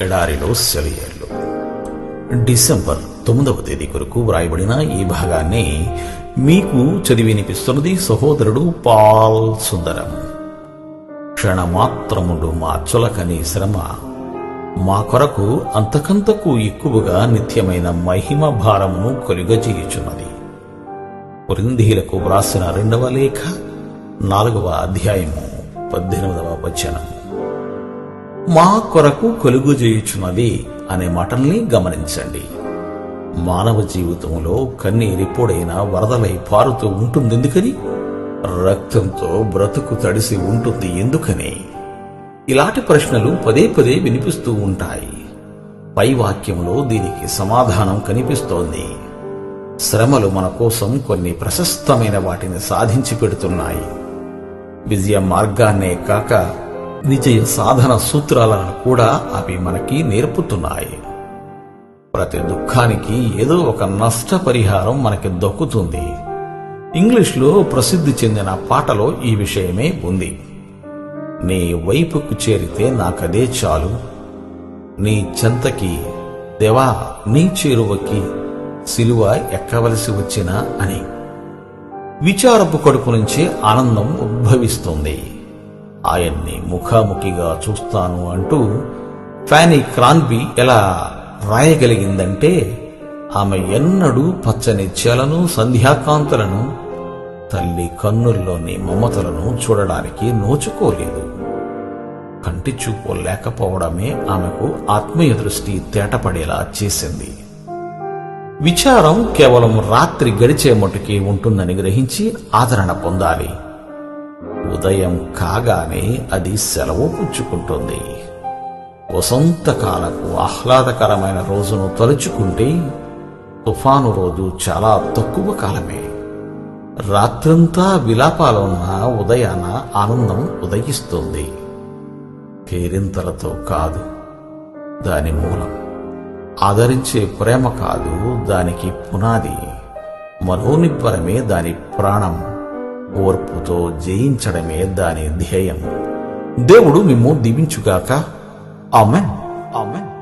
ఎడారిలో సెలయేర్లు. డిసెంబర్ తొమ్మిదవ తేదీ కొరకు వ్రాయబడిన ఈ భాగాన్ని మీకు చదివి వినిపిస్తున్నది సహోదరుడు పాల్ సుందరం. క్షణమాత్రముడు మా చులకని శ్రమ మా కొరకు అంతకంతకు ఎక్కువగా నిత్యమైన మహిమ భారమును కొలుగజేయుచున్నది. కొరిందీలకు వ్రాసిన రెండవ లేఖ నాలుగవ అధ్యాయము పద్దెనిమిదవ వచనం మా కొరకు కొలుగు చేయుచున్నది అనే మాటల్ని గమనించండి. మానవ జీవితంలో కన్నీరిప్పుడైన వరదలై పారుతూ ఉంటుంది ఎందుకని రక్తంతో బ్రతుకు తడిసి ఉంటుంది ఎందుకని? ఇలాంటి ప్రశ్నలు పదే పదే వినిపిస్తూ ఉంటాయి. పై వాక్యంలో దీనికి సమాధానం కనిపిస్తోంది. శ్రమలు మన కోసం కొన్ని ప్రశస్తమైన వాటిని సాధించి పెడుతున్నాయి. విజయ మార్గాన్నే కాక విజయ సాధన సూత్రాలను కూడా అవి మనకి నేర్పుతున్నాయి. ప్రతి దుఃఖానికి ఏదో ఒక నష్టపరిహారం మనకి దొక్కుతుంది. ఇంగ్లీష్లో ప్రసిద్ధి చెందిన పాటలో ఈ విషయమే ఉంది. నీ వైపుకు చేరితే నాకదే చాలు. నీ చెంతకి దేవా నీ చేరువకి సిలువ ఎక్కవలసి వచ్చినా అని. విచారపు కడుపు నుంచి ఆనందం ఉద్భవిస్తుంది. ఆయన్ని ముఖాముఖిగా చూస్తాను అంటూ ఫ్యానీ క్రాన్బీ ఎలా రాయగలిగిందంటే ఆమె ఎన్నడూ పచ్చని చెలను సంధ్యాకాంతులను తల్లి కన్నుల్లోని మమతలను చూడడానికి నోచుకోలేదు. కంటి చూపు లేకపోవడమే ఆమెకు ఆత్మీయ దృష్టి తేటపడేలా చేసింది. విచారం కేవలం రాత్రి గడిచే మటుకే ఉంటుందని గ్రహించి ఆదరణ పొందాలి. ఉదయం కాగానే అది సెలవు పుచ్చుకుంటుంది. వసంతకాలపు ఆహ్లాదకరమైన రోజును తలుచుకుంటే తుఫాను రోజు చాలా తక్కువ కాలమే. రాత్రంతా విలాపాలు ఉన్న ఉదయాన ఆనందం ఉదయిస్తుంది. కేరింతలతో కాదు దాని మూలం. ఆదరించే ప్రేమ కాదు దానికి పునాది. మనోనిబ్బరమే దాని ప్రాణం. ఓర్పుతో జయించడమే దాని ధ్యేయం. దేవుడు మిమ్ము దీవించుగాక. ఆమెన్. ఆమెన్.